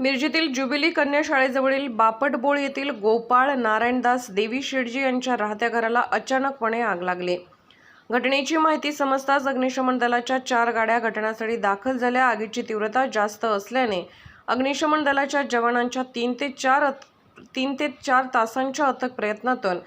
मिरजेतील ज्युबिली कन्या शाळेजवळील बापटबोळ येथील गोपाळ नारायणदास देवी शेडजी यांच्या राहत्या घराला अचानकपणे आग लागली. घटनेची माहिती समजताच अग्निशमन दलाच्या चार गाड्या घटनास्थळी दाखल झाल्या. आगीची तीव्रता जास्त असल्याने अग्निशमन दलाच्या जवानांच्या तीन ते चार अत- तीन ते चार तासांच्या अथक प्रयत्नातून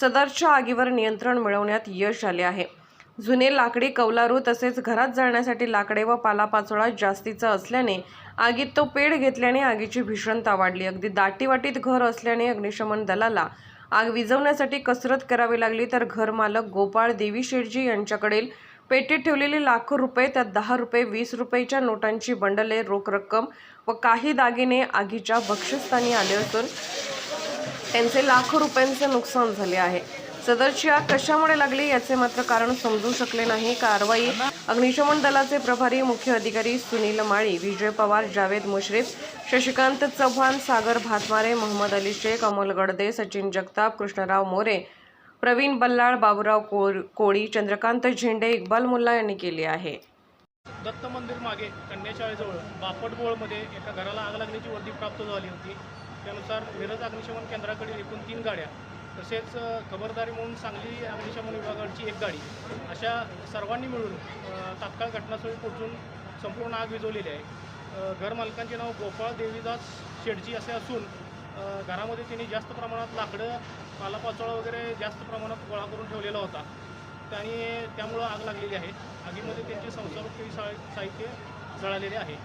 सदरच्या आगीवर नियंत्रण मिळवण्यात यश आले आहे. जुने लाकडी कौलारू तसेच घरात जाळण्यासाठी लाकडे व पालापाचोळा जास्तीचा असल्याने आगीत तो पेड घेतल्याने आगीची भीषणता वाढली. अगदी दाटीवाटीत घर असल्याने अग्निशमन दलाला आग विझवण्यासाठी कसरत करावी लागली. तर घरमालक गोपाळ देवी शेठजी यांच्याकडील पेटीत ठेवलेले लाखो रुपये त्यात दहा रुपये वीस रुपयेच्या नोटांची बंडले रोख रक्कम व काही दागिने आगीच्या भक्ष्यस्थानी आले असून त्यांचे लाखो रुपयांचे नुकसान झाले आहे. सदरची आग कशामुळे लागली याचे मात्र कारण समजू शकले नाही. कारवाई अग्निशमन दलाचे प्रभारी मुख्य अधिकारी सुनील माळी विजय पवार जावेद मुश्रीफ शशिकांत चव्हाण सागर भातमारे मोहम्मद अली शेख अमोल गडदे सचिन जगताप कृष्णराव मोरे प्रवीण बल्लाळ बाबूराव कोर- कोळी चंद्रकांत झेंडे इक्बाल मुल्ला यांनी केली आहे. दत्त मंदिर मागे कन्याशाळेजवळ बापटबोळमध्ये एका घराला आग लागण्याची वर्दी प्राप्त झाली होती. त्यानुसार मिरज अग्निशमन केंद्राकडील एकूण तीन गाड्या तसेच खबरदारी म्हणून सांगली अग्निशमन विभागाची एक गाडी अशा सर्वांनी मिळून तात्काळ घटनास्थळी पोहोचून संपूर्ण आग विझवलेली आहे. घरमालकांचे नाव गोपाळ देवीदास शेडजी असे असून घरामध्ये त्यांनी जास्त प्रमाणात लाकडं पालापाचोळा वगैरे जास्त प्रमाणात गोळा करून ठेवलेला होता. आणि त्यामुळं आग लागलेली आहे. आगीमध्ये त्यांचे संसारोपयोगी सा साहित्य जळालेले आहे.